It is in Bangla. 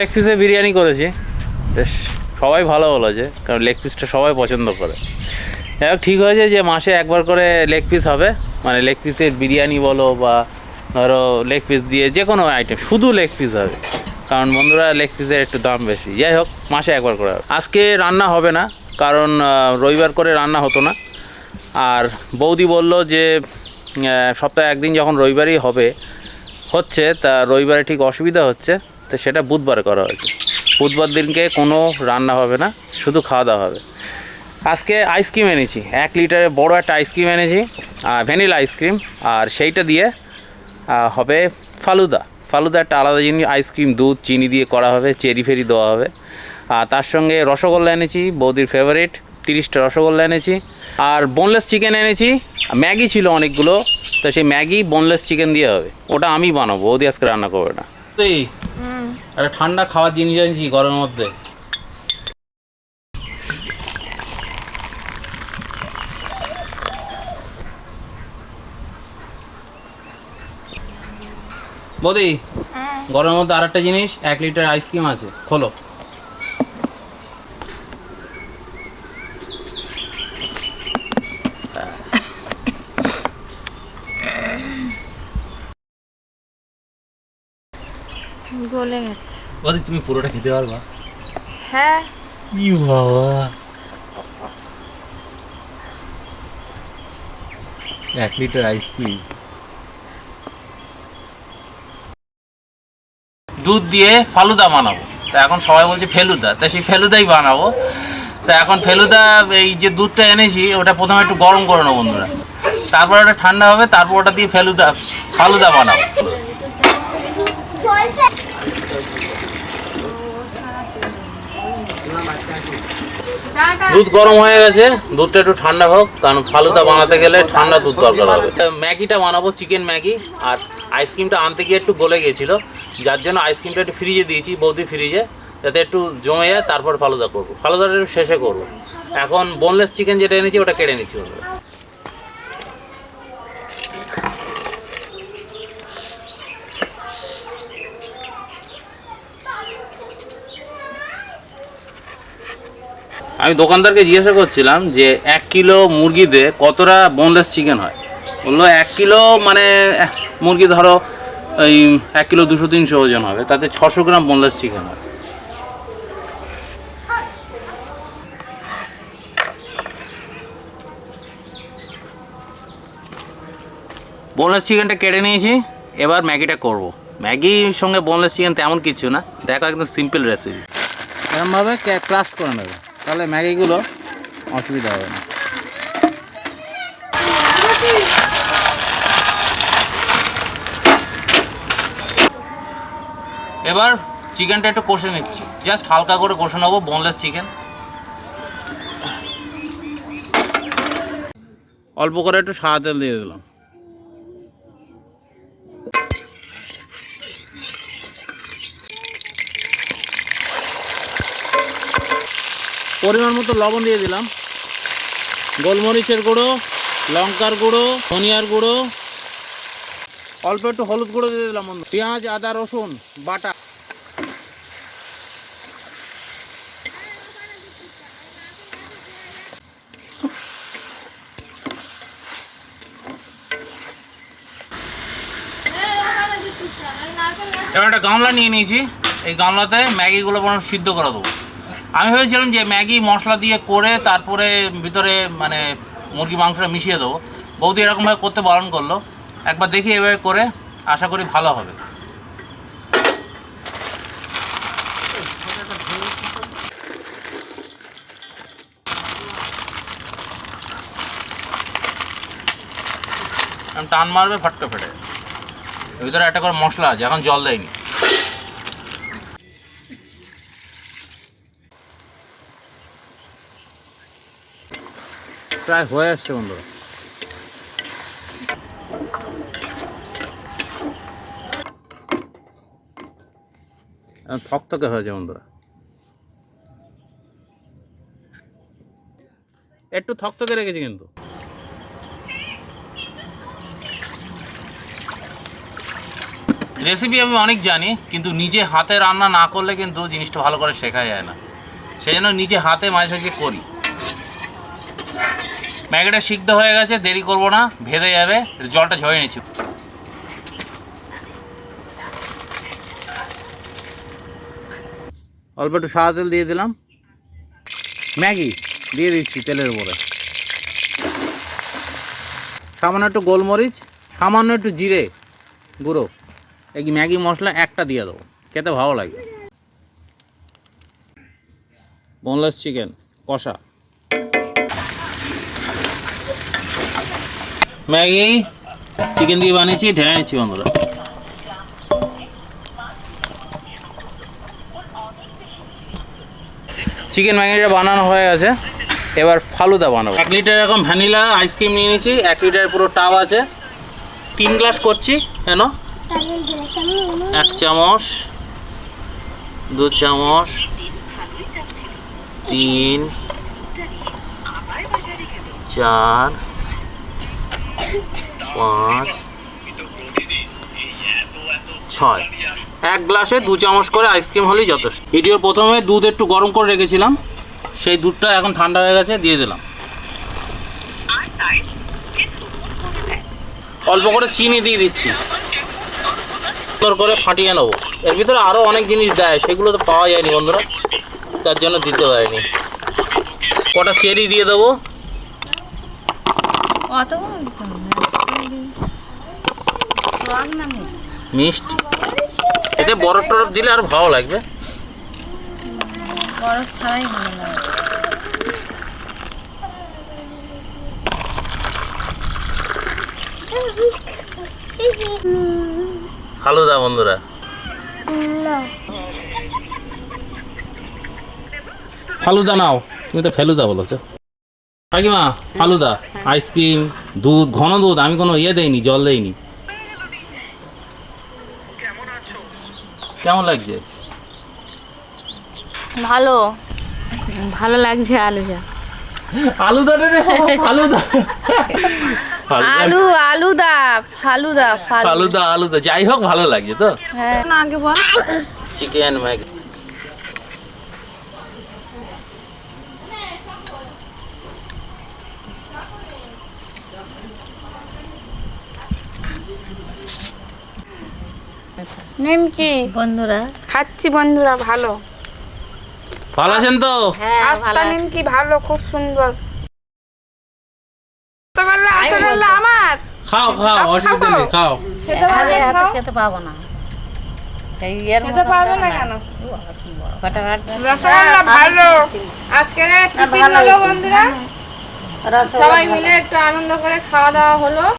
লেগ পিসে বিরিয়ানি করেছি। বেশ, সবাই ভালো বলেছে কারণ লেগ পিসটা সবাই পছন্দ করে। যাই ঠিক হয়েছে যে মাসে একবার করে লেগ পিস হবে। মানে লেগ পিসের বিরিয়ানি বলো বা ধরো লেগ পিস দিয়ে যে কোনো আইটেম শুধু লেগ পিস হবে। কারণ বন্ধুরা লেগ পিসের একটু দাম বেশি। যাই হোক, মাসে একবার করে হবে। আজকে রান্না হবে না, কারণ রবিবার করে রান্না হতো না। আর বৌদি বলল যে সপ্তাহে একদিন যখন রবিবারই হবে, হচ্ছে, তা রবিবারে ঠিক অসুবিধা হচ্ছে। তো সেটা বুধবারে করা হয়েছে। বুধবার দিনকে কোনো রান্না হবে না, শুধু খাওয়া দাওয়া হবে। আজকে আইসক্রিম এনেছি, এক লিটারে বড় একটা আইসক্রিম এনেছি ভ্যানিলা আইসক্রিম আর সেইটা দিয়ে হবে ফালুদা। ফালুদা একটা আলাদা জিনিস আইসক্রিম দুধ, চিনি দিয়ে করা হবে, চেরি ফেরি দেওয়া হবে। আর তার সঙ্গে রসগোল্লা এনেছি, বৌদির ফেভারিট তিরিশটা রসগোল্লা এনেছি। আর বোনলেস চিকেন এনেছি, ম্যাগি ছিল অনেকগুলো, তো সেই ম্যাগি বোনলেস চিকেন দিয়ে হবে। ওটা আমি বানাবো, বৌদি আজকে রান্না করবে না। তো এই একটা ঠান্ডা খাওয়ার জিনিস আনছি গরমের মধ্যে। বৌদি গরমের মধ্যে আর একটা জিনিস এক লিটার আইসক্রিম আছে খোলো। গলে গেছে। বৌদি তুমি পুরোটা খেতে পারবা? হ্যাঁ। ই বাবা? এক লিটার আইসক্রিম দুধ দিয়ে ফালুদা বানাবো। তা এখন সবাই বলছে ফেলুদা। তা সেই ফেলুদাই বানাবো। তা এখন ফেলুদা এই যে দুধটা এনেছি ওটা প্রথমে একটু গরম করে নেব বন্ধুরা। তারপর ওটা ঠান্ডা হবে তারপর ওটা দিয়ে ফেলুদা ফালুদা বানাবো। দুধ গরম হয়ে গেছে দুধটা একটু ঠান্ডা হোক কারণ ফালুদা বানাতে গেলে ঠান্ডা দুধ দরকার হবে। ম্যাগিটা বানাবো চিকেন ম্যাগি আর আইসক্রিমটা আনতে গিয়ে একটু গলে গিয়েছিল যার জন্য আইসক্রিমটা একটু ফ্রিজে দিয়েছি বৌদি ফ্রিজে যাতে একটু জমে যায় তারপর ফালুদা করব। ফালুদাটা একটু শেষে করব। এখন বোনলেস চিকেন যেটা এনেছি ওটা কেটে নিচ্ছি। আমি দোকানদারকে জিজ্ঞাসা করছিলাম যে এক কিলো মুরগিতে কতটা বোনলেস চিকেন হয়? বলল, এক কিলো মানে মুরগি ধরো, এই এক কিলো দুশো তিনশো ওজন হবে, তাতে ছশো গ্রাম বোনলেস চিকেন হয়। বোনলেস চিকেনটা কেটে নিয়েছি, এবার ম্যাগিটা করব। ম্যাগির সঙ্গে বোনলেস চিকেন তেমন কিছু না, দেখো একদম সিম্পল রেসিপি এরমভাবে ক্রাশ করে নেবে। তাহলে ম্যাগিগুলো অসুবিধা হবে না। এবার চিকেনটা একটু কষে নিচ্ছি। জাস্ট হালকা করে কষে নেব বোনলেস চিকেন অল্প করে একটু সাদা তেল দিয়ে দিলাম। পরিমাণ মতো লবণ দিয়ে দিলাম। গোলমরিচের গুঁড়ো, লঙ্কার গুঁড়ো, ধনিয়ার গুঁড়ো। অল্প একটু হলুদ গুঁড়ো দিয়ে দিলাম পেঁয়াজ, আদা, রসুন, বাটা। এবার একটা গামলা নিয়ে নিয়েছি। এই গামলাতে ম্যাগিগুলো বরং সিদ্ধ করে দেবো। আমি ভেবেছিলাম যে ম্যাগি মশলা দিয়ে করে তারপরে ভিতরে মানে মুরগি মাংসটা মিশিয়ে দেবো। বৌদি এরকমভাবে করতে বারণ করল। একবার দেখি এভাবে করে, আশা করি ভালো হবে। টান মারবে, ফটকে ফেটে ভিতরে একটা করে মশলা আছে, এখন জল দেয়নি। প্রায় হয়ে আসছে বন্ধুরা। থকথকে হয়েছে বন্ধুরা। একটু থকথকে রেখেছি কিন্তু। রেসিপি আমি অনেক জানি, কিন্তু নিজে হাতে রান্না না করলে কিন্তু জিনিসটা ভালো করে শেখা যায় না। সেই জন্য নিজে হাতে মাঝে সাঝে করি। ম্যাগিটা সিদ্ধ হয়ে গেছে, দেরি করব না ভেদে যাবে, জলটা ঝরিয়ে নিচ্ছি। অল্প একটু সাদা তেল দিয়ে দিলাম। ম্যাগি দিয়ে দিচ্ছি তেলের উপরে। সামান্য একটু গোলমরিচ, সামান্য একটু জিরে গুঁড়ো। এই ম্যাগি মশলা একটা দিয়ে দেবো, খেতে ভালো লাগে। বোনলেস চিকেন, কষা। ম্যাগি চিকেন দিয়ে বানিয়েছি ঢেলে নিচ্ছি বন্ধুরা। চিকেন ম্যাগিটা বানানো হয়ে গেছে। এবার ফালুদা বানাবো। এক লিটার এরকম ভ্যানিলা আইসক্রিম নিয়ে নিয়েছি এক লিটার পুরো টাব আছে। তিন গ্লাস করছি কেন? এক চামচ দু চামচ তিন চার পাঁচ, ছয়। এক গ্লাসে দু চামচ করে আইসক্রিম হলেই যথেষ্ট। ভিডিওর প্রথমে দুধ একটু গরম করে রেখেছিলাম। সেই দুধটা এখন ঠান্ডা হয়ে গেছে, দিয়ে দিলাম। অল্প করে চিনি দিয়ে দিচ্ছি। সুন্দর করে ফাটিয়ে নেব। এর ভিতরে আরও অনেক জিনিস দেয়, সেগুলো তো পাওয়া যায়নি বন্ধুরা। তার জন্য দিতে দেয়নি কটা চেরি দিয়ে দেবো। অত মিষ্টি। এতে বরফ টরফ দিলে আর ভালো লাগবে। বরফ ছাড়াই ভালো লাগে ফালুদা বন্ধুরা ফালুদা নাও, তুমি তো ফেলুদা বলেছ। কাকিমা ফালুদা আইসক্রিম দুধ ঘন দুধ আমি কোনো ইয়ে দেইনি জল দেইনি। কেমন লাগছে? ভালো। ভালো লাগছে আলুটা। আলুদা রে ফালুদা। আলু আলুদা ফালুদা ফালু ফালুদা আলুদা যাই হোক ভালো লাগছে তো। হ্যাঁ। আগে বল। Chicken Maggi. নিমকি বন্ধুরা। খাচ্ছি বন্ধুরা ভালো। ভালো আছেন তো? হ্যাঁ আস্তা নিমকি ভালো খুব সুন্দর। রসগোল্লা রসগোল্লা আমার। খাও খাও অসুবিধা নেই খাও। খেতে পারবে খাও। খেতে পাবো না। খেতে পারবে না কেন? রসগোল্লা ভালো। আজকে টিফিন হলো বন্ধুরা। সবাই মিলে একটু আনন্দ করে খাওয়া দাওয়া হলো।